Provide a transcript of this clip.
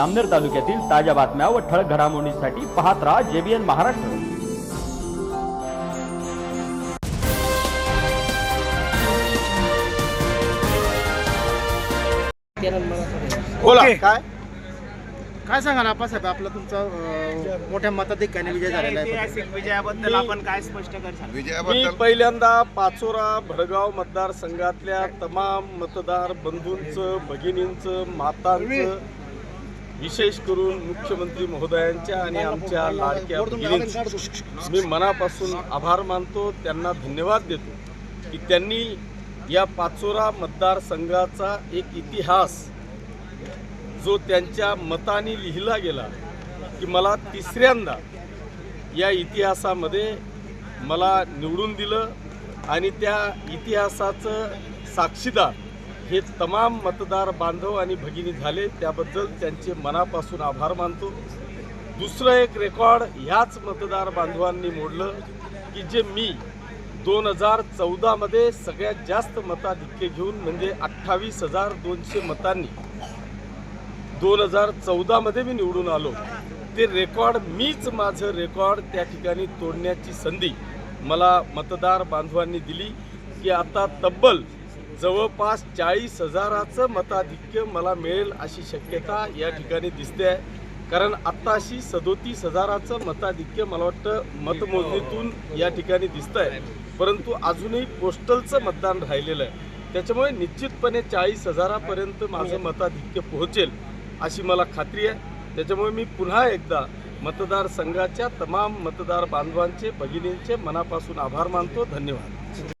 आमनेर तालुक्यातील ताज्या बातम्या व ठळक घडामोडींसाठी पाहत राहा जेबीएन महाराष्ट्र. बोला. काय? काय सांगाल आप्पासाहेब? आपला तुमचा अं, मोठ्या मताधिक्याने विजय झालेला आहे. ऐतिहासिक विजयाबद्दल आपण काय स्पष्ट करसाल मी विजयाबद्दल पहिल्यांदा पाचोरा भडगाव मतदारसंघातल्या तमाम मतदार बंधूंचं भगिनींचं मातांचं विशेष करून मुख्यमंत्री महोदयांच्या आणि आमच्या लाडक्या भगिनींचं मी मनापासून आभार मानतो त्यांना धन्यवाद देतो की त्यांनी या पाचोरा मतदारसंघाचा एक इतिहास जो त्यांच्या मताने लिहिला गेला की मला तिसऱ्यांदा या इतिहासामध्ये मला निवडून दिलं आणि त्या इतिहासाचं साक्षीदार हे तमाम मतदार बांधव आणि भगिनी झाले त्याबद्दल त्यांचे मनापासून आभार मानतो. दुसरं एक रेकॉर्ड ह्याच मतदार बांधवांनी मोडलं की जे मी दोन हजार चौदामध्ये सगळ्यात जास्त मताधिक्य घेऊन म्हणजे अठ्ठावीस हजार दोनशे मतांनी दोन हजार चौदामध्ये मी निवडून आलो. ते रेकॉर्ड मीच माझं रेकॉर्ड त्या ठिकाणी तोडण्याची संधी मला मतदार बांधवांनी दिली की आता तब्बल जवळपास चाळीस हजाराचं मताधिक्य मला मिळेल अशी शक्यता या ठिकाणी दिसते आहे. कारण आत्ताशी सदोतीस हजाराचं मताधिक्य मला वाटतं मतमोजणीतून या ठिकाणी दिसतं आहे परंतु अजूनही पोस्टलचं मतदान राहिलेलं आहे. त्याच्यामुळे निश्चितपणे चाळीस हजारापर्यंत माझं मताधिक्य पोहोचेल अशी मला खात्री आहे. त्याच्यामुळे मी पुन्हा एकदा मतदारसंघाच्या तमाम मतदार बांधवांचे भगिनींचे मनापासून आभार मानतो. धन्यवाद.